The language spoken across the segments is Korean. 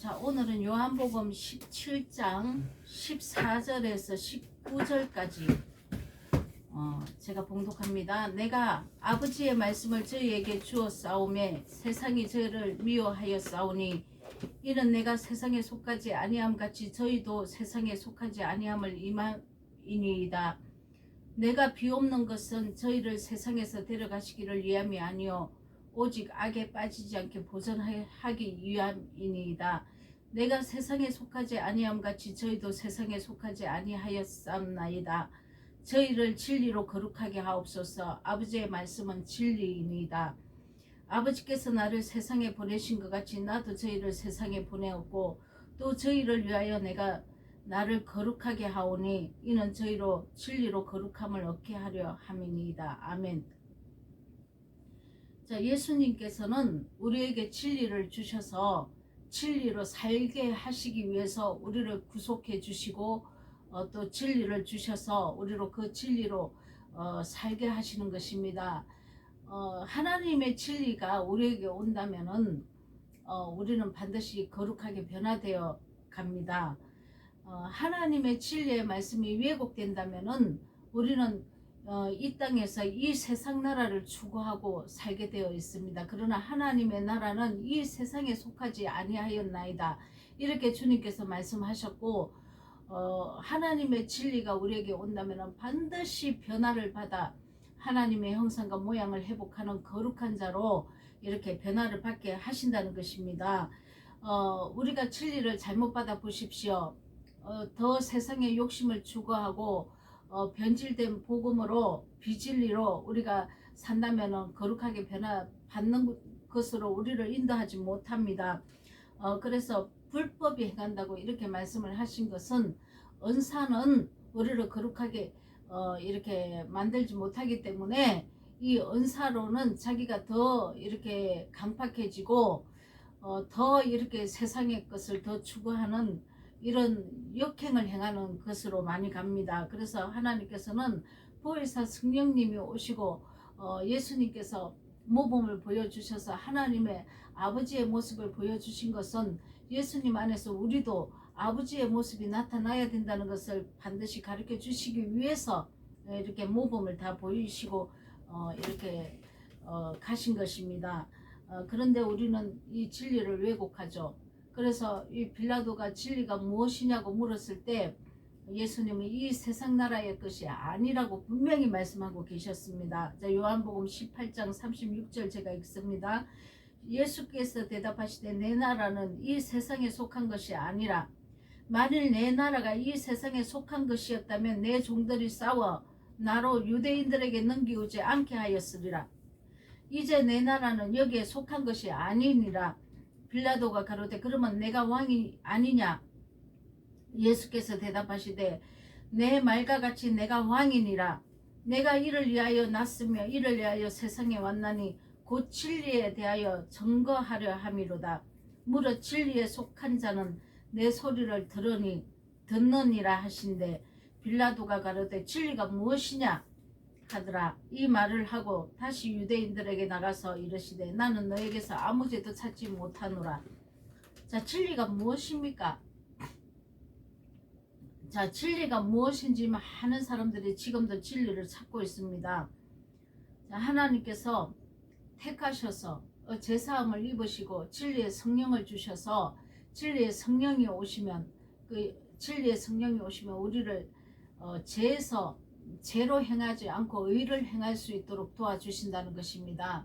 자, 오늘은 요한복음 17장 14절에서 19절까지 어, 제가 봉독합니다. 내가 아버지의 말씀을 저희에게 주어 싸움에 세상이 저를 미워하여 싸우니 이는 내가 세상에 속하지 아니함 같이 저희도 세상에 속하지 아니함을 이마이니이다. 내가 비옵는 것은 저희를 세상에서 데려가시기를 위함이 아니요 오직 악에 빠지지 않게 보전하기 위함이니이다. 내가 세상에 속하지 아니함 같이 저희도 세상에 속하지 아니하였삼나이다. 저희를 진리로 거룩하게 하옵소서. 아버지의 말씀은 진리이니이다. 아버지께서 나를 세상에 보내신 것 같이 나도 저희를 세상에 보내었고 또 저희를 위하여 내가 나를 거룩하게 하오니 이는 저희로 진리로 거룩함을 얻게 하려 함이니이다. 아멘. 자, 예수님께서는 우리에게 진리를 주셔서 진리로 살게 하시기 위해서 우리를 구속해 주시고 어, 또 진리를 주셔서 우리로 그 진리로 어, 살게 하시는 것입니다. 어, 하나님의 진리가 우리에게 온다면은 어, 우리는 반드시 거룩하게 변화되어 갑니다. 어, 하나님의 진리의 말씀이 왜곡된다면은 우리는 어, 이 땅에서 이 세상 나라를 추구하고 살게 되어 있습니다. 그러나 하나님의 나라는 이 세상에 속하지 아니하였나이다. 이렇게 주님께서 말씀하셨고 어, 하나님의 진리가 우리에게 온다면 반드시 변화를 받아 하나님의 형상과 모양을 회복하는 거룩한 자로 이렇게 변화를 받게 하신다는 것입니다. 어, 우리가 진리를 잘못 받아 보십시오. 어, 더 세상의 욕심을 추구하고 어, 변질된 복음으로 비진리로 우리가 산다면 거룩하게 변화 받는 것으로 우리를 인도하지 못합니다. 어, 그래서 불법이 행한다고 이렇게 말씀을 하신 것은 은사는 우리를 거룩하게 어, 이렇게 만들지 못하기 때문에 이 은사로는 자기가 더 이렇게 강팍해지고 어, 더 이렇게 세상의 것을 더 추구하는 이런 역행을 행하는 것으로 많이 갑니다. 그래서 하나님께서는 보혜사 성령님이 오시고 어, 예수님께서 모범을 보여주셔서 하나님의 아버지의 모습을 보여주신 것은 예수님 안에서 우리도 아버지의 모습이 나타나야 된다는 것을 반드시 가르쳐 주시기 위해서 이렇게 모범을 다 보이시고 어, 이렇게 어, 가신 것입니다. 어, 그런데 우리는 이 진리를 왜곡하죠. 그래서 이 빌라도가 진리가 무엇이냐고 물었을 때 예수님은 이 세상 나라의 것이 아니라고 분명히 말씀하고 계셨습니다. 자, 요한복음 18장 36절 제가 읽습니다. 예수께서 대답하시되 내 나라는 이 세상에 속한 것이 아니라 만일 내 나라가 이 세상에 속한 것이었다면 내 종들이 싸워 나로 유대인들에게 넘기우지 않게 하였으리라. 이제 내 나라는 여기에 속한 것이 아니니라. 빌라도가 가로되 그러면 내가 왕이 아니냐? 예수께서 대답하시되 내 말과 같이 내가 왕이니라. 내가 이를 위하여 났으며 이를 위하여 세상에 왔나니 곧 진리에 대하여 증거하려 함이로다. 무릇 진리에 속한 자는 내 소리를 들으니 듣느니라 하신대 빌라도가 가로되 진리가 무엇이냐 하더라. 이 말을 하고 다시 유대인들에게 나가서 이르시되 나는 너에게서 아무 죄도 찾지 못하노라. 자 진리가 무엇입니까? 자 진리가 무엇인지 많은 사람들이 지금도 진리를 찾고 있습니다. 자 하나님께서 택하셔서 제사함을 입으시고 진리의 성령을 주셔서 진리의 성령이 오시면 그 진리의 성령이 오시면 우리를 어, 죄에서 죄로 행하지 않고 의를 행할 수 있도록 도와주신다는 것입니다.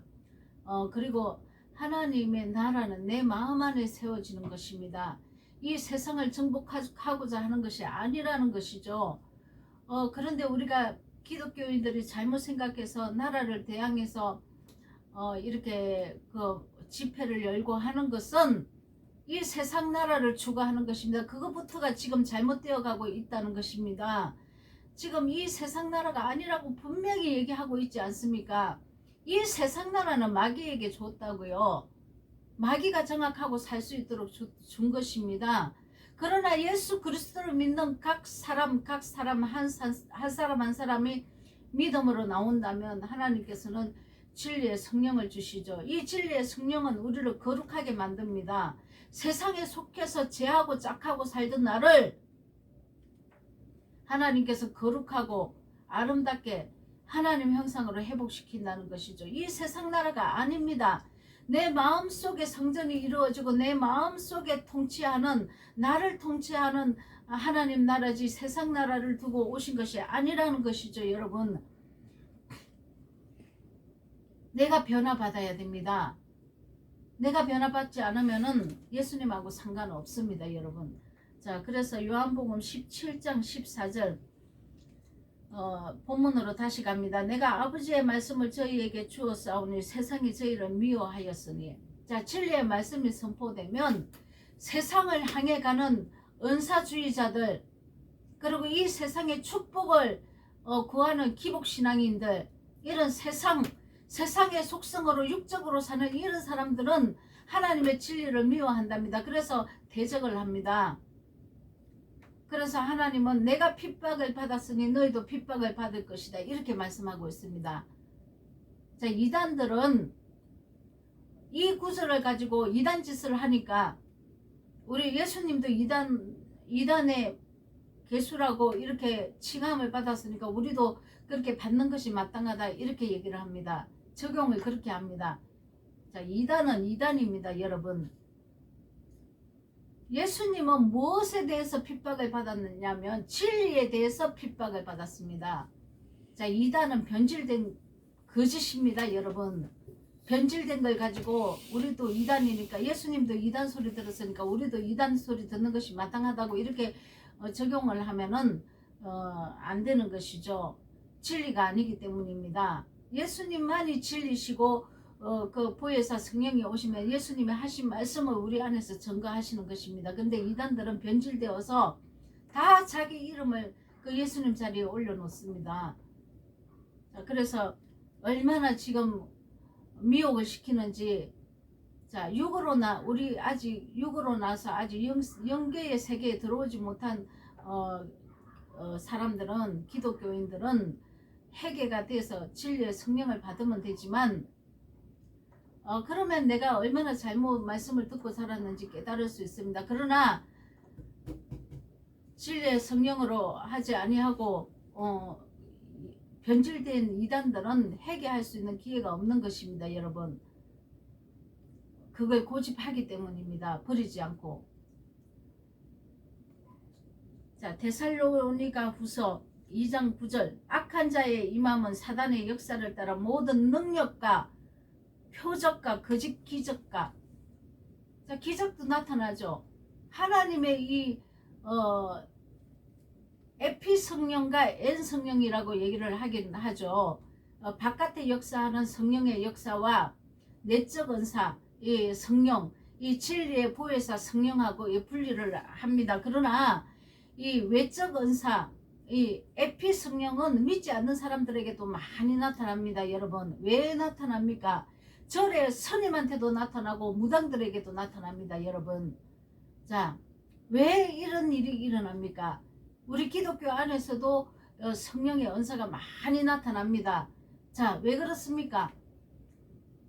어, 그리고 하나님의 나라는 내 마음 안에 세워지는 것입니다. 이 세상을 정복하고자 하는 것이 아니라는 것이죠. 어, 그런데 우리가 기독교인들이 잘못 생각해서 나라를 대항해서 어, 이렇게 그 집회를 열고 하는 것은 이 세상 나라를 추구하는 것입니다. 그것부터가 지금 잘못되어 가고 있다는 것입니다. 지금 이 세상 나라가 아니라고 분명히 얘기하고 있지 않습니까? 이 세상 나라는 마귀에게 줬다고요. 마귀가 정확하고 살 수 있도록 주, 준 것입니다. 그러나 예수 그리스도를 믿는 각 사람 각 사람 한, 한 사람 한 사람이 믿음으로 나온다면 하나님께서는 진리의 성령을 주시죠. 이 진리의 성령은 우리를 거룩하게 만듭니다. 세상에 속해서 죄하고 짝하고 살던 나를 하나님께서 거룩하고 아름답게 하나님 형상으로 회복시킨다는 것이죠. 이 세상 나라가 아닙니다. 내 마음 속에 성전이 이루어지고 내 마음 속에 통치하는 나를 통치하는 하나님 나라지 세상 나라를 두고 오신 것이 아니라는 것이죠, 여러분. 내가 변화받아야 됩니다. 내가 변화받지 않으면은 예수님하고 상관없습니다, 여러분. 자, 그래서 요한복음 17장 14절 어, 본문으로 다시 갑니다. 내가 아버지의 말씀을 저희에게 주었사오니 세상이 저희를 미워하였으니 자, 진리의 말씀이 선포되면 세상을 향해 가는 은사주의자들 그리고 이 세상의 축복을 어, 구하는 기복신앙인들 이런 세상 세상의 속성으로 육적으로 사는 이런 사람들은 하나님의 진리를 미워한답니다. 그래서 대적을 합니다. 그래서 하나님은 내가 핍박을 받았으니 너희도 핍박을 받을 것이다. 이렇게 말씀하고 있습니다. 자, 이단들은 이 구절을 가지고 이단 짓을 하니까 우리 예수님도 이단 이단의 개수라고 이렇게 칭함을 받았으니까 우리도 그렇게 받는 것이 마땅하다 이렇게 얘기를 합니다. 적용을 그렇게 합니다. 자, 이단은 이단입니다, 여러분. 예수님은 무엇에 대해서 핍박을 받았느냐면 진리에 대해서 핍박을 받았습니다. 자, 이단은 변질된 거짓입니다, 여러분. 변질된 걸 가지고 우리도 이단이니까 예수님도 이단 소리 들었으니까 우리도 이단 소리 듣는 것이 마땅하다고 이렇게 어, 적용을 하면은 어, 안 되는 것이죠. 진리가 아니기 때문입니다. 예수님만이 진리시고 어, 그 보혜사 성령이 오시면 예수님이 하신 말씀을 우리 안에서 증거하시는 것입니다. 근데 이단들은 변질되어서 다 자기 이름을 그 예수님 자리에 올려놓습니다. 자, 그래서 얼마나 지금 미혹을 시키는지 자 육으로 나 우리 아직 육으로 나서 아직 영, 영계의 세계에 들어오지 못한 어, 어, 사람들은 기독교인들은 해계가 돼서 진리의 성령을 받으면 되지만 어, 그러면 내가 얼마나 잘못 말씀을 듣고 살았는지 깨달을 수 있습니다. 그러나 진리의 성령으로 하지 아니하고 어, 변질된 이단들은 회개할 수 있는 기회가 없는 것입니다, 여러분. 그걸 고집하기 때문입니다. 버리지 않고. 자, 데살로니가 후서 2장 9절 악한 자의 임함은 사단의 역사를 따라 모든 능력과 표적과 거짓 기적과 자 기적도 나타나죠. 하나님의 이 어, 에피 성령과 엔 성령이라고 얘기를 하긴 하죠. 어, 바깥에 역사하는 성령의 역사와 내적 은사, 이 성령, 이 진리의 보혜사 성령하고 이 분리를 합니다. 그러나 이 외적 은사, 이 에피 성령은 믿지 않는 사람들에게도 많이 나타납니다. 여러분 왜 나타납니까? 절에 스님한테도 나타나고 무당들에게도 나타납니다. 여러분 자 왜 이런 일이 일어납니까? 우리 기독교 안에서도 어, 성령의 은사가 많이 나타납니다. 자 왜 그렇습니까?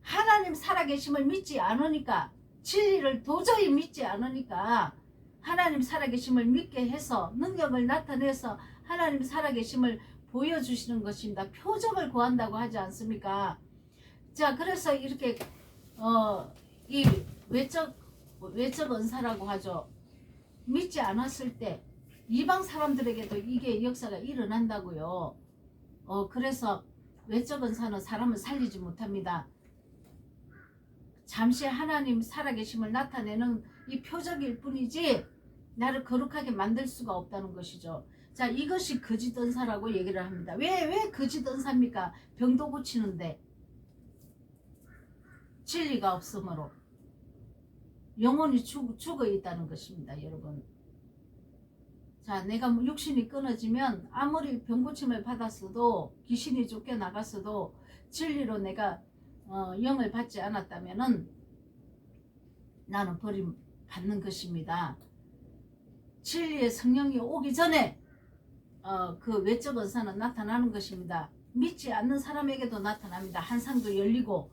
하나님 살아계심을 믿지 않으니까 진리를 도저히 믿지 않으니까 하나님 살아계심을 믿게 해서 능력을 나타내서 하나님 살아계심을 보여주시는 것입니다. 표적을 구한다고 하지 않습니까? 자, 그래서 이렇게 어, 이 외적 외적 은사라고 하죠. 믿지 않았을 때 이방 사람들에게도 이게 역사가 일어난다고요. 어, 그래서 외적 은사는 사람을 살리지 못합니다. 잠시 하나님 살아계심을 나타내는 이 표적일 뿐이지 나를 거룩하게 만들 수가 없다는 것이죠. 자, 이것이 거짓 은사라고 얘기를 합니다. 왜, 왜 거짓 은사입니까? 병도 고치는데. 진리가 없으므로. 영혼이 죽, 죽어 있다는 것입니다, 여러분. 자, 내가 육신이 끊어지면 아무리 병고침을 받았어도 귀신이 쫓겨나갔어도 진리로 내가 어, 영을 받지 않았다면은 나는 버림 받는 것입니다. 진리의 성령이 오기 전에 어, 그 외적 은사는 나타나는 것입니다. 믿지 않는 사람에게도 나타납니다. 한상도 열리고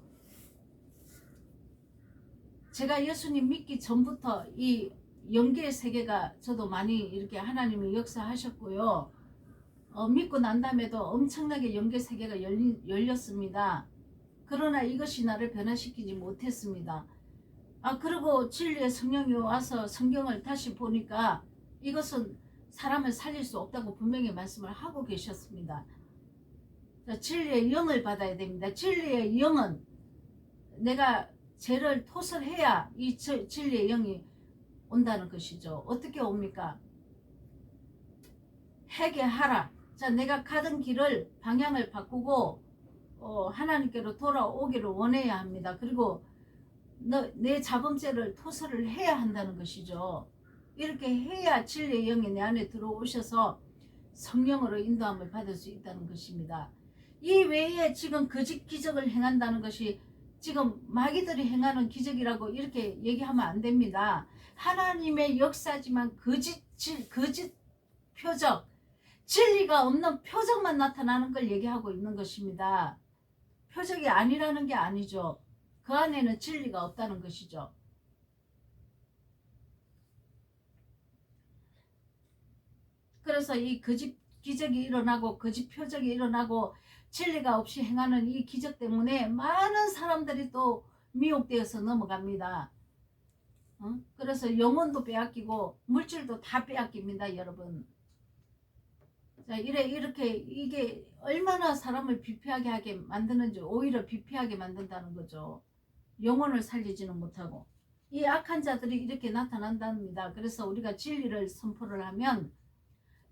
제가 예수님 믿기 전부터 이 영계의 세계가 저도 많이 이렇게 하나님이 역사하셨고요. 어, 믿고 난 다음에도 엄청나게 영계 세계가 열리, 열렸습니다. 그러나 이것이 나를 변화시키지 못했습니다. 아 그리고 진리의 성령이 와서 성경을 다시 보니까 이것은 사람을 살릴 수 없다고 분명히 말씀을 하고 계셨습니다. 자, 진리의 영을 받아야 됩니다. 진리의 영은 내가 죄를 토설해야 이 저- 진리의 영이 온다는 것이죠. 어떻게 옵니까? 회개하라. 자, 내가 가던 길을 방향을 바꾸고 어, 하나님께로 돌아오기를 원해야 합니다. 그리고 너, 내 자범죄를 토설을 해야 한다는 것이죠. 이렇게 해야 진리의 영이 내 안에 들어오셔서 성령으로 인도함을 받을 수 있다는 것입니다. 이 외에 지금 거짓 기적을 행한다는 것이 지금 마귀들이 행하는 기적이라고 이렇게 얘기하면 안 됩니다. 하나님의 역사지만 거짓 질- 거짓 표적 진리가 없는 표적만 나타나는 걸 얘기하고 있는 것입니다. 표적이 아니라는 게 아니죠. 그 안에는 진리가 없다는 것이죠. 그래서 이 거짓 기적이 일어나고 거짓 표적이 일어나고 진리가 없이 행하는 이 기적 때문에 많은 사람들이 또 미혹되어서 넘어갑니다. 어? 그래서 영혼도 빼앗기고 물질도 다 빼앗깁니다, 여러분. 자, 이래 이렇게 이게 얼마나 사람을 비피하게 하게 만드는지 오히려 비피하게 만든다는 거죠. 영혼을 살리지는 못하고 이 악한 자들이 이렇게 나타난답니다. 그래서 우리가 진리를 선포를 하면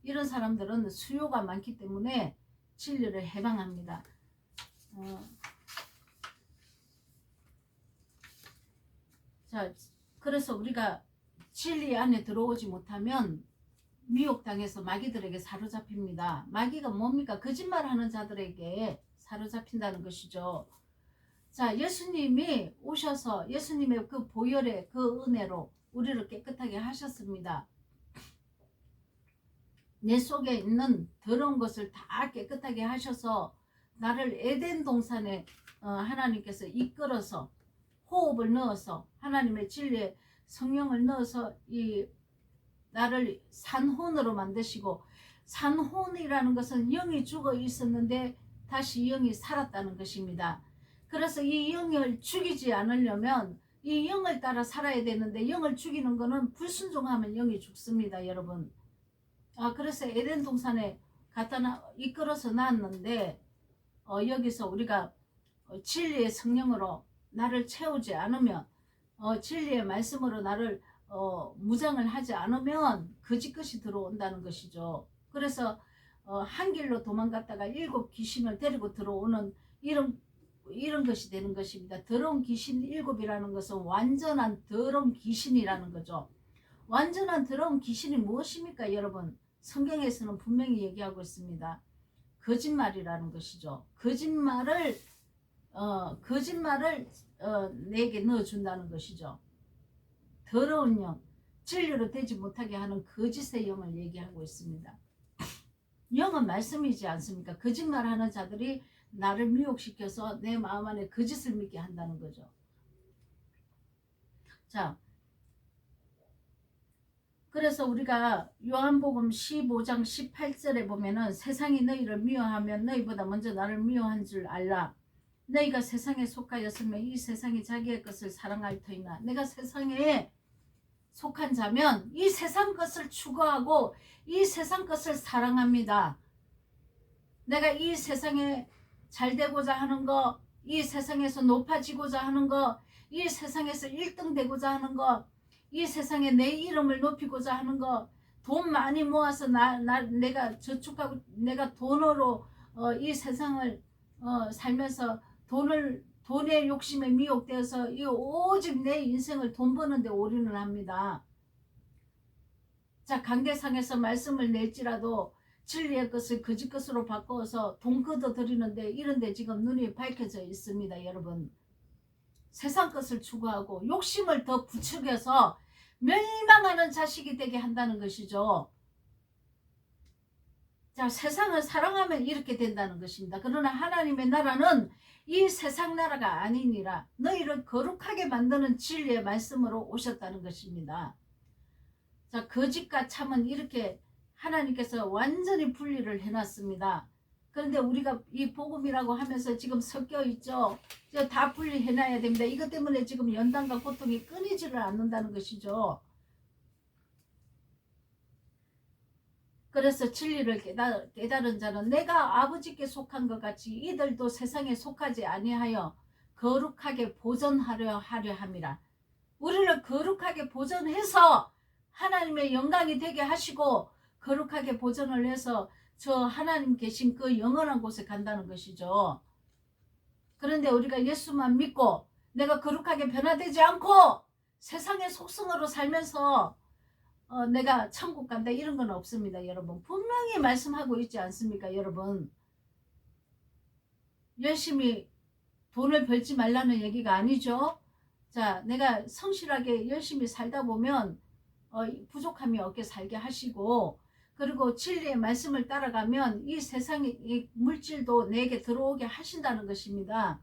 이런 사람들은 수요가 많기 때문에 진리를 해방합니다. 어. 자, 그래서 우리가 진리 안에 들어오지 못하면 미혹당해서 마귀들에게 사로잡힙니다. 마귀가 뭡니까? 거짓말하는 자들에게 사로잡힌다는 것이죠. 자, 예수님이 오셔서 예수님의 그 보혈의 그 은혜로 우리를 깨끗하게 하셨습니다. 내 속에 있는 더러운 것을 다 깨끗하게 하셔서 나를 에덴 동산에 어, 하나님께서 이끌어서 호흡을 넣어서 하나님의 진리에 성령을 넣어서 이 나를 산혼으로 만드시고 산혼이라는 것은 영이 죽어 있었는데 다시 영이 살았다는 것입니다. 그래서 이 영을 죽이지 않으려면 이 영을 따라 살아야 되는데 영을 죽이는 것은 불순종하면 영이 죽습니다, 여러분. 아 그래서 에덴 동산에 갖다 놔 이끌어서 놨는데 어, 여기서 우리가 어, 진리의 성령으로 나를 채우지 않으면 어, 진리의 말씀으로 나를 어, 무장을 하지 않으면 거짓 것이 들어온다는 것이죠. 그래서 어, 한 길로 도망갔다가 일곱 귀신을 데리고 들어오는 이런 이런 것이 되는 것입니다. 더러운 귀신 일곱이라는 것은 완전한 더러운 귀신이라는 거죠. 완전한 더러운 귀신이 무엇입니까, 여러분? 성경에서는 분명히 얘기하고 있습니다. 거짓말이라는 것이죠. 거짓말을 어, 거짓말을 어, 내게 넣어준다는 것이죠. 더러운 영, 진리로 되지 못하게 하는 거짓의 영을 얘기하고 있습니다. 영은 말씀이지 않습니까? 거짓말하는 자들이 나를 미혹시켜서 내 마음 안에 거짓을 믿게 한다는 거죠. 자, 그래서 우리가 요한복음 15장 18절에 보면은 세상이 너희를 미워하면 너희보다 먼저 나를 미워한 줄 알라. 너희가 세상에 속하였으면 이 세상이 자기의 것을 사랑할 터이나 내가 세상에 속한 자면 이 세상 것을 추구하고 이 세상 것을 사랑합니다. 내가 이 세상에 잘 되고자 하는 거, 이 세상에서 높아지고자 하는 거, 이 세상에서 1등 되고자 하는 거, 이 세상에 내 이름을 높이고자 하는 거, 돈 많이 모아서 나, 나 내가 저축하고 내가 돈으로 어, 이 세상을 어, 살면서 돈을 돈의 욕심에 미혹되어서 이 오직 내 인생을 돈 버는데 올인을 합니다. 자 강대상에서 말씀을 낼지라도 진리의 것을 거짓 것으로 바꿔서 돈 걷어 들이는데 이런데 지금 눈이 밝혀져 있습니다, 여러분. 세상 것을 추구하고 욕심을 더 부추겨서 멸망하는 자식이 되게 한다는 것이죠. 자, 세상을 사랑하면 이렇게 된다는 것입니다. 그러나 하나님의 나라는 이 세상 나라가 아니니라 너희를 거룩하게 만드는 진리의 말씀으로 오셨다는 것입니다. 자 거짓과 참은 이렇게 하나님께서 완전히 분리를 해놨습니다. 그런데 우리가 이 복음이라고 하면서 지금 섞여 있죠. 다 분리해놔야 됩니다. 이것 때문에 지금 연단과 고통이 끊이지를 않는다는 것이죠. 그래서 진리를 깨달, 깨달은 자는 내가 아버지께 속한 것 같이 이들도 세상에 속하지 아니하여 거룩하게 보존하려 하려 함이라. 우리를 거룩하게 보존해서 하나님의 영광이 되게 하시고 거룩하게 보존을 해서 저 하나님 계신 그 영원한 곳에 간다는 것이죠. 그런데 우리가 예수만 믿고 내가 거룩하게 변화되지 않고 세상의 속성으로 살면서 어, 내가 천국 간다 이런 건 없습니다 여러분. 분명히 말씀하고 있지 않습니까 여러분? 열심히 돈을 벌지 말라는 얘기가 아니죠. 자 내가 성실하게 열심히 살다 보면 어, 부족함이 없게 살게 하시고 그리고 진리의 말씀을 따라가면 이 세상의 이 물질도 내게 들어오게 하신다는 것입니다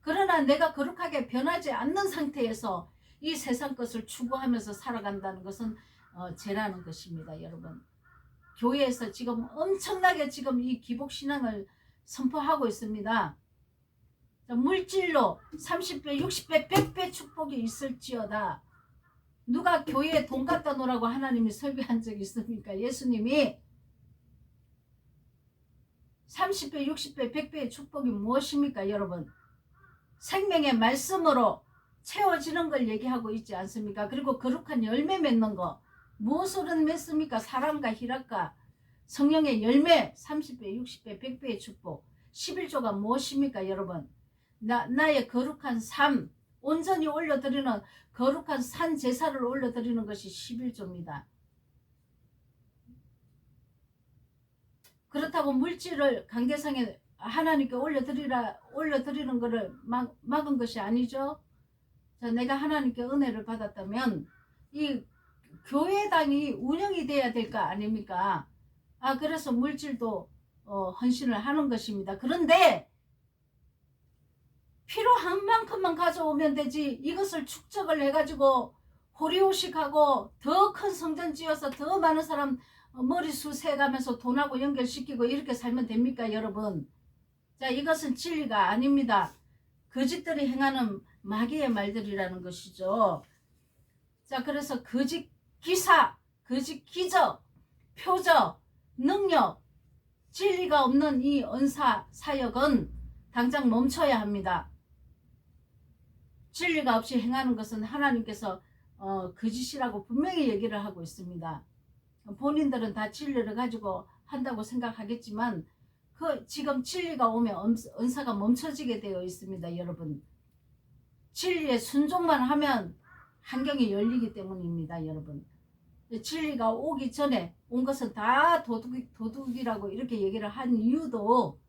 그러나 내가 거룩하게 변하지 않는 상태에서 이 세상 것을 추구하면서 살아간다는 것은 어, 죄라는 것입니다, 여러분. 교회에서 지금 엄청나게 지금 이 기복 신앙을 선포하고 있습니다. 자, 물질로 30배, 60배, 100배 축복이 있을지어다. 누가 교회에 돈 갖다 놓으라고 하나님이 설교한 적 있습니까? 예수님이 30배, 60배, 100배의 축복이 무엇입니까, 여러분? 생명의 말씀으로 채워지는 걸 얘기하고 있지 않습니까? 그리고 거룩한 열매 맺는 거. 무엇으로 맺습니까? 사랑과 희락과 성령의 열매 30배, 60배, 100배의 축복 11조가 무엇입니까 여러분? 나, 나의 거룩한 삶 온전히 올려드리는 거룩한 산 제사를 올려드리는 것이 11조입니다. 그렇다고 물질을 강대상에 하나님께 올려드리라 올려드리는 것을 막, 막은 것이 아니죠. 자, 내가 하나님께 은혜를 받았다면 이 교회당이 운영이 돼야 될 거 아닙니까? 아 그래서 물질도 어, 헌신을 하는 것입니다. 그런데 필요한 만큼만 가져오면 되지 이것을 축적을 해가지고 호리호식하고 더 큰 성전 지어서 더 많은 사람 머리수 세가면서 돈하고 연결시키고 이렇게 살면 됩니까 여러분? 자 이것은 진리가 아닙니다. 거짓들이 행하는 마귀의 말들이라는 것이죠. 자 그래서 거짓 기사, 거짓 기적, 표적, 능력, 진리가 없는 이 은사 사역은 당장 멈춰야 합니다. 진리가 없이 행하는 것은 하나님께서 어, 거짓이라고 분명히 얘기를 하고 있습니다. 본인들은 다 진리를 가지고 한다고 생각하겠지만 그 지금 진리가 오면 은사가 멈춰지게 되어 있습니다, 여러분. 진리에 순종만 하면 환경이 열리기 때문입니다, 여러분. 진리가 오기 전에 온 것은 다 도둑, 도둑이라고 이렇게 얘기를 한 이유도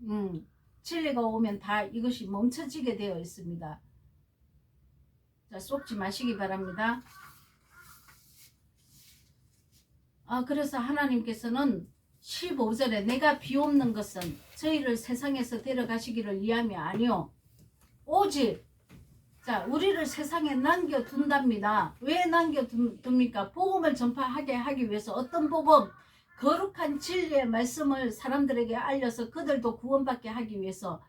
음, 진리가 오면 다 이것이 멈춰지게 되어 있습니다. 자, 쏟지 마시기 바랍니다. 아, 그래서 하나님께서는 15절에 내가 비옵는 것은 저희를 세상에서 데려가시기를 위함이 아니오. 오직 자, 우리를 세상에 남겨둔답니다. 왜 남겨둡니까? 복음을 전파하게 하기 위해서 어떤 복음? 거룩한 진리의 말씀을 사람들에게 알려서 그들도 구원받게 하기 위해서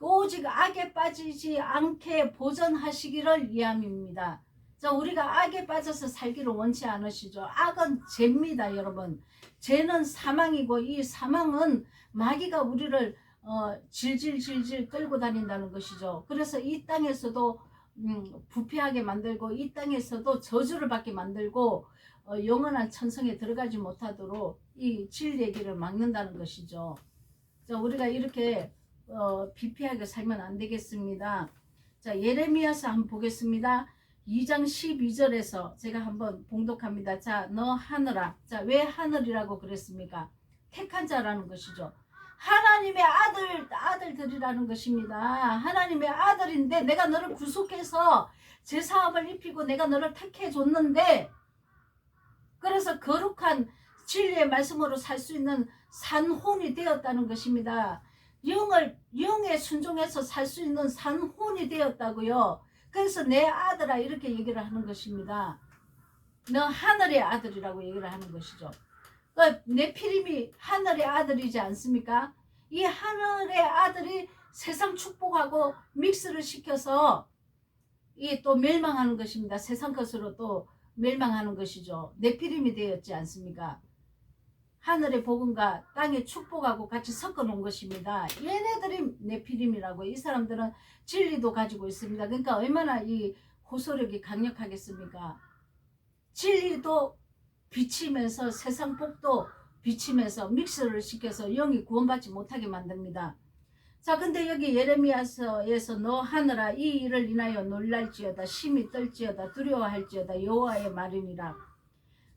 오직 악에 빠지지 않게 보전하시기를 위함입니다. 자, 우리가 악에 빠져서 살기를 원치 않으시죠. 악은 죄입니다, 여러분. 죄는 사망이고 이 사망은 마귀가 우리를 어, 질질질질 끌고 다닌다는 것이죠. 그래서 이 땅에서도 음, 부패하게 만들고 이 땅에서도 저주를 받게 만들고 어, 영원한 천성에 들어가지 못하도록 이 진리의 길을 막는다는 것이죠. 자, 우리가 이렇게 어, 비피하게 살면 안 되겠습니다. 자, 예레미야서 한번 보겠습니다. 2장 12절에서 제가 한번 봉독합니다. 자, 너 하늘아. 자, 왜 하늘이라고 그랬습니까? 택한 자라는 것이죠. 하나님의 아들, 아들들이라는 것입니다. 하나님의 아들인데 내가 너를 구속해서 제 사업을 입히고 내가 너를 택해 줬는데 그래서 거룩한 진리의 말씀으로 살 수 있는 산혼이 되었다는 것입니다. 영을 영에 순종해서 살 수 있는 산혼이 되었다고요. 그래서 내 아들아 이렇게 얘기를 하는 것입니다. 너 하늘의 아들이라고 얘기를 하는 것이죠. 그 네피림이 하늘의 아들이지 않습니까? 이 하늘의 아들이 세상 축복하고 믹스를 시켜서 이또 멸망하는 것입니다. 세상 것으로 또 멸망하는 것이죠. 네피림이 되었지 않습니까? 하늘의 복음과 땅의 축복하고 같이 섞어 놓은 것입니다. 얘네들이 네피림이라고 이 사람들은 진리도 가지고 있습니다. 그러니까 얼마나 이 호소력이 강력하겠습니까? 진리도 비치면서 세상 복도 비치면서 믹스를 시켜서 영이 구원받지 못하게 만듭니다. 자, 근데 여기 예레미야서에서 너 하늘아 이 일을 인하여 놀랄지어다 심히 떨지어다 두려워할지어다 여호와의 말이니라.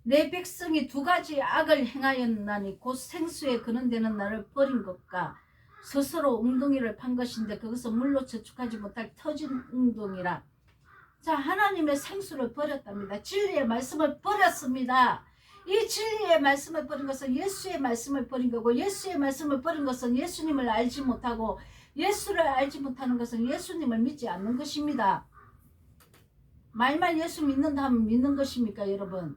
내 백성이 두 가지 악을 행하였나니 곧 생수에 그는 데는 나를 버린 것과 스스로 웅덩이를 판 것인데 그것은 물로 저축하지 못할 터진 웅덩이라. 자, 하나님의 생수를 버렸답니다. 진리의 말씀을 버렸습니다. 이 진리의 말씀을 버린 것은 예수의 말씀을 버린 거고 예수의 말씀을 버린 것은 예수님을 알지 못하고 예수를 알지 못하는 것은 예수님을 믿지 않는 것입니다. 말만 예수 믿는다 하면 믿는 것입니까, 여러분?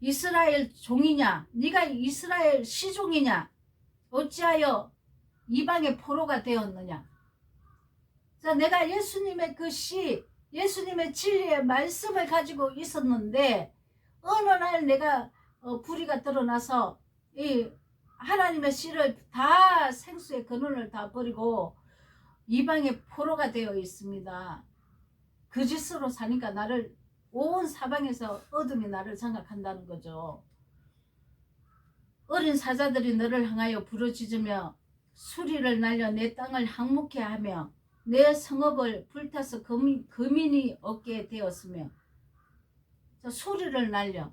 이스라엘 종이냐? 네가 이스라엘 시종이냐? 어찌하여 이방의 포로가 되었느냐? 자, 내가 예수님의 그 시, 예수님의 진리의 말씀을 가지고 있었는데 어느 날 내가 어, 불의가 드러나서 이 하나님의 씨를 다 생수의 근원을 다 버리고 이방의 포로가 되어 있습니다. 그 짓으로 사니까 나를 온 사방에서 어둠이 나를 장악한다는 거죠. 어린 사자들이 너를 향하여 부르짖으며 수리를 날려 내 땅을 항목해 하며 내 성읍을 불타서 금, 금인이 얻게 되었으며 자, 소리를 날려.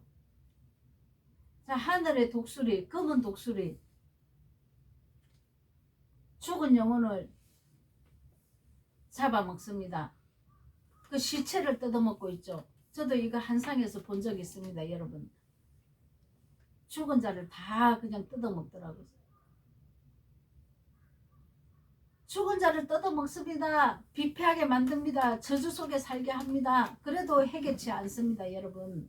자, 하늘의 독수리 검은 독수리. 죽은 영혼을 잡아먹습니다. 그 시체를 뜯어먹고 있죠 저도 이거 한상에서 본적 있습니다 여러분 죽은 자를 다 그냥 뜯어먹더라고요 죽은 자를 뜯어먹습니다. 비패하게 만듭니다. 저주 속에 살게 합니다. 그래도 해결치 않습니다, 여러분.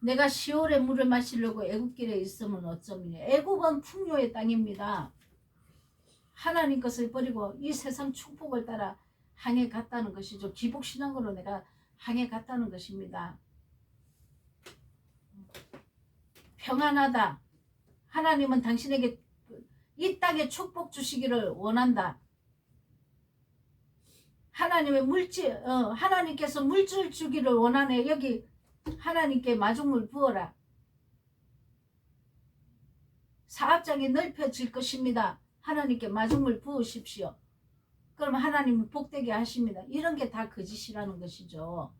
내가 시올의 물을 마시려고 애굽길에 있으면 어쩌니 애굽은 풍요의 땅입니다. 하나님 것을 버리고 이 세상 축복을 따라 항해 갔다는 것이죠. 기복신앙으로 내가 항해 갔다는 것입니다. 평안하다. 하나님은 당신에게 이 땅에 축복 주시기를 원한다. 하나님의 물질, 어, 하나님께서 물질 주기를 원하네. 여기 하나님께 마중물 부어라. 사업장이 넓혀질 것입니다. 하나님께 마중물 부으십시오. 그럼 하나님은 복되게 하십니다. 이런 게 다 거짓이라는 것이죠.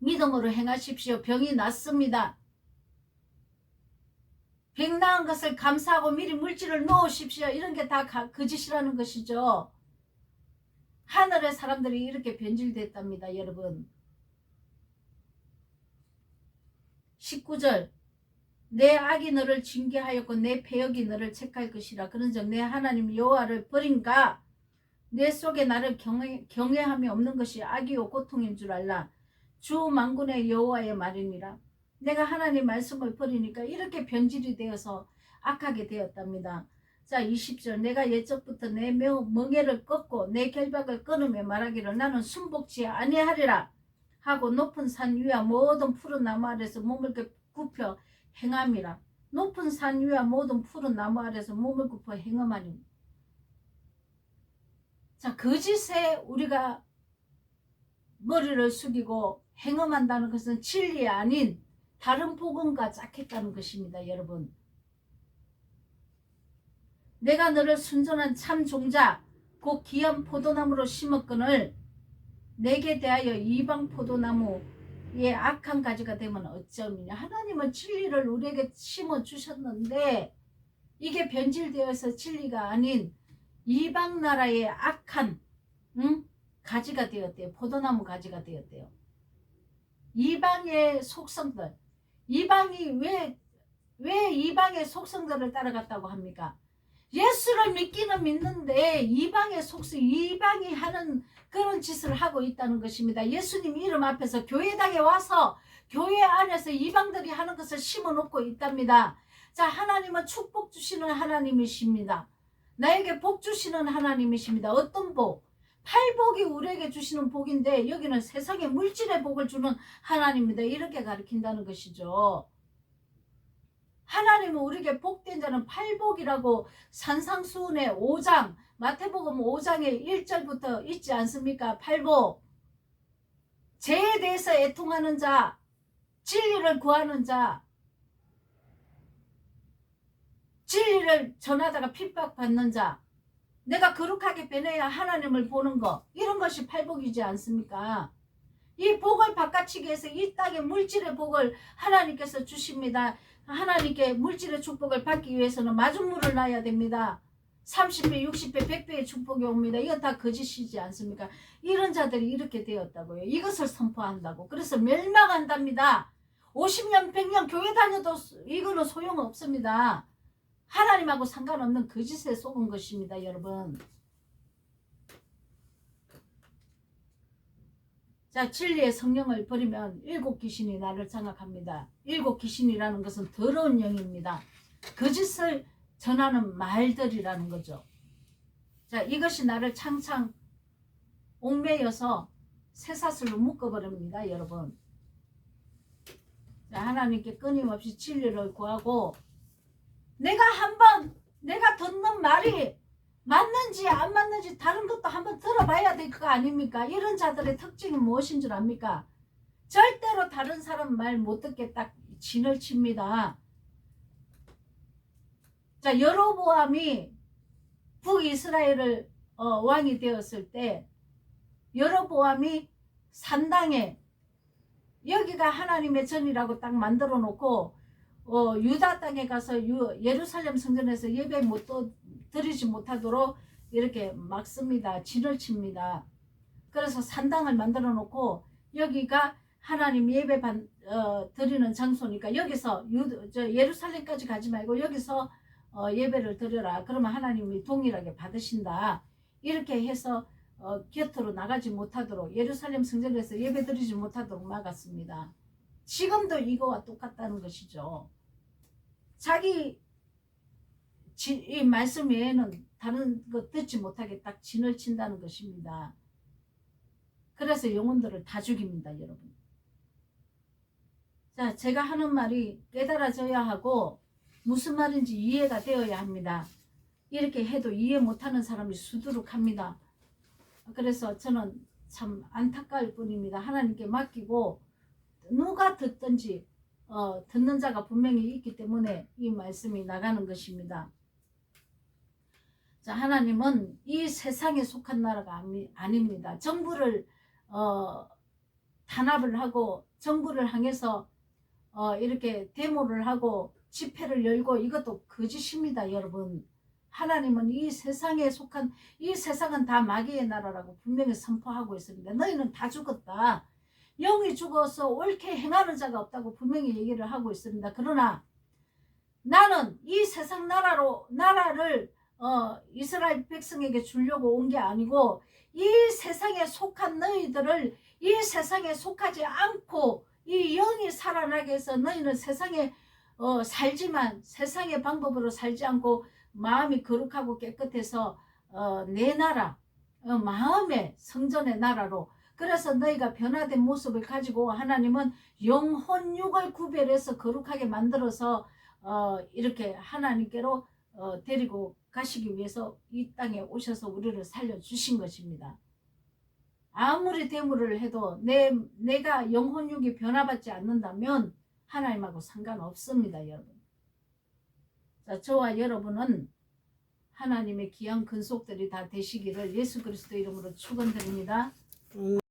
믿음으로 행하십시오. 병이 낫습니다. 병 나은 것을 감사하고 미리 물질을 넣으십시오. 이런 게 다 거짓이라는 것이죠. 하늘의 사람들이 이렇게 변질됐답니다. 여러분. 19절 내 악이 너를 징계하였고 내 폐역이 너를 책할 것이라. 그런즉 내 하나님 여호와를 버린가? 내 속에 나를 경외, 경외함이 없는 것이 악이요 고통인 줄 알라. 주 만군의 여호와의 말이니라. 내가 하나님 말씀을 버리니까 이렇게 변질이 되어서 악하게 되었답니다. 자 20절. 내가 예적부터 내 멍에를 꺾고 내 결박을 끊으며 말하기를 나는 순복치 아니하리라. 하고 높은 산 위와 모든 푸른 나무 아래서 몸을 굽혀 행함이라 높은 산 위와 모든 푸른 나무 아래서 몸을 굽혀 행함하니 자 거짓에 우리가 머리를 숙이고 행음한다는 것은 진리 아닌 다른 복음과 짝했다는 것입니다. 여러분. 내가 너를 순전한 참 종자 곧 귀한 포도나무로 심었거늘 내게 대하여 이방 포도나무 의 악한 가지가 되면 어쩌느냐 하나님은 진리를 우리에게 심어 주셨는데 이게 변질되어서 진리가 아닌 이방 나라의 악한 응? 가지가 되었대요. 포도나무 가지가 되었대요. 이방의 속성들, 이방이 왜, 왜 이방의 속성들을 따라갔다고 합니까? 예수를 믿기는 믿는데 이방의 속성, 이방이 하는 그런 짓을 하고 있다는 것입니다. 예수님 이름 앞에서 교회당에 와서 교회 안에서 이방들이 하는 것을 심어놓고 있답니다. 자, 하나님은 축복 주시는 하나님이십니다. 나에게 복 주시는 하나님이십니다. 어떤 복? 팔복이 우리에게 주시는 복인데 여기는 세상의 물질의 복을 주는 하나님입니다. 이렇게 가르친다는 것이죠. 하나님은 우리에게 복된 자는 팔복이라고 산상수훈의 5장 마태복음 5장의 1절부터 있지 않습니까? 팔복 죄에 대해서 애통하는 자 진리를 구하는 자 진리를 전하다가 핍박받는 자 내가 거룩하게 변해야 하나님을 보는 것 이런 것이 팔복이지 않습니까? 이 복을 바꿔치기 위해서 이 땅의 물질의 복을 하나님께서 주십니다. 하나님께 물질의 축복을 받기 위해서는 마중물을 놔야 됩니다. 30배, 60배, 100배의 축복이 옵니다. 이건 다 거짓이지 않습니까? 이런 자들이 이렇게 되었다고요. 이것을 선포한다고. 그래서 멸망한답니다. 50년, 100년 교회 다녀도 이거는 소용없습니다. 하나님하고 상관없는 거짓에 속은 것입니다, 여러분. 자, 진리의 성령을 버리면 일곱 귀신이 나를 장악합니다. 일곱 귀신이라는 것은 더러운 영입니다. 거짓을 전하는 말들이라는 거죠. 자, 이것이 나를 창창 옥매여서 쇠사슬로 묶어버립니다, 여러분. 자, 하나님께 끊임없이 진리를 구하고 내가 한번 내가 듣는 말이 맞는지 안 맞는지 다른 것도 한번 들어봐야 될 거 아닙니까? 이런 자들의 특징이 무엇인 줄 압니까? 절대로 다른 사람 말 못 듣게 딱 진을 칩니다. 자, 여로보암이 북이스라엘을 어, 왕이 되었을 때 여로보암이 산당에 여기가 하나님의 전이라고 딱 만들어 놓고 어, 유다 땅에 가서 유, 예루살렘 성전에서 예배 못 또, 드리지 못하도록 이렇게 막습니다. 진을 칩니다. 그래서 산당을 만들어 놓고 여기가 하나님 예배 반, 어, 드리는 장소니까 여기서 유, 저 예루살렘까지 가지 말고 여기서 어, 예배를 드려라. 그러면 하나님이 동일하게 받으신다. 이렇게 해서 어, 곁으로 나가지 못하도록 예루살렘 성전에서 예배 드리지 못하도록 막았습니다. 지금도 이거와 똑같다는 것이죠. 자기 지, 이 말씀 외에는 다른 거 듣지 못하게 딱 진을 친다는 것입니다. 그래서 영혼들을 다 죽입니다, 여러분. 자, 제가 하는 말이 깨달아져야 하고 무슨 말인지 이해가 되어야 합니다. 이렇게 해도 이해 못하는 사람이 수두룩합니다. 그래서 저는 참 안타까울 뿐입니다. 하나님께 맡기고 누가 듣든지 어, 듣는 자가 분명히 있기 때문에 이 말씀이 나가는 것입니다. 자, 하나님은 이 세상에 속한 나라가 아닙니다. 정부를 어, 탄압을 하고 정부를 향해서 어, 이렇게 데모를 하고 집회를 열고 이것도 거짓입니다, 여러분. 하나님은 이 세상에 속한 이 세상은 다 마귀의 나라라고 분명히 선포하고 있습니다. 너희는 다 죽었다. 영이 죽어서 옳게 행하는 자가 없다고 분명히 얘기를 하고 있습니다. 그러나 나는 이 세상 나라로 나라를 어, 이스라엘 백성에게 주려고 온 게 아니고 이 세상에 속한 너희들을 이 세상에 속하지 않고 이 영이 살아나게 해서 너희는 세상에 어, 살지만 세상의 방법으로 살지 않고 마음이 거룩하고 깨끗해서 어, 내 나라 어, 마음의 성전의 나라로 그래서 너희가 변화된 모습을 가지고 하나님은 영혼 육을 구별해서 거룩하게 만들어서 어, 이렇게 하나님께로 어, 데리고 가시기 위해서 이 땅에 오셔서 우리를 살려주신 것입니다. 아무리 대물을 해도 내, 내가 영혼육이 변화받지 않는다면 하나님하고 상관없습니다, 여러분. 자, 저와 여러분은 하나님의 귀한 근속들이 다 되시기를 예수 그리스도 이름으로 축원드립니다. 음.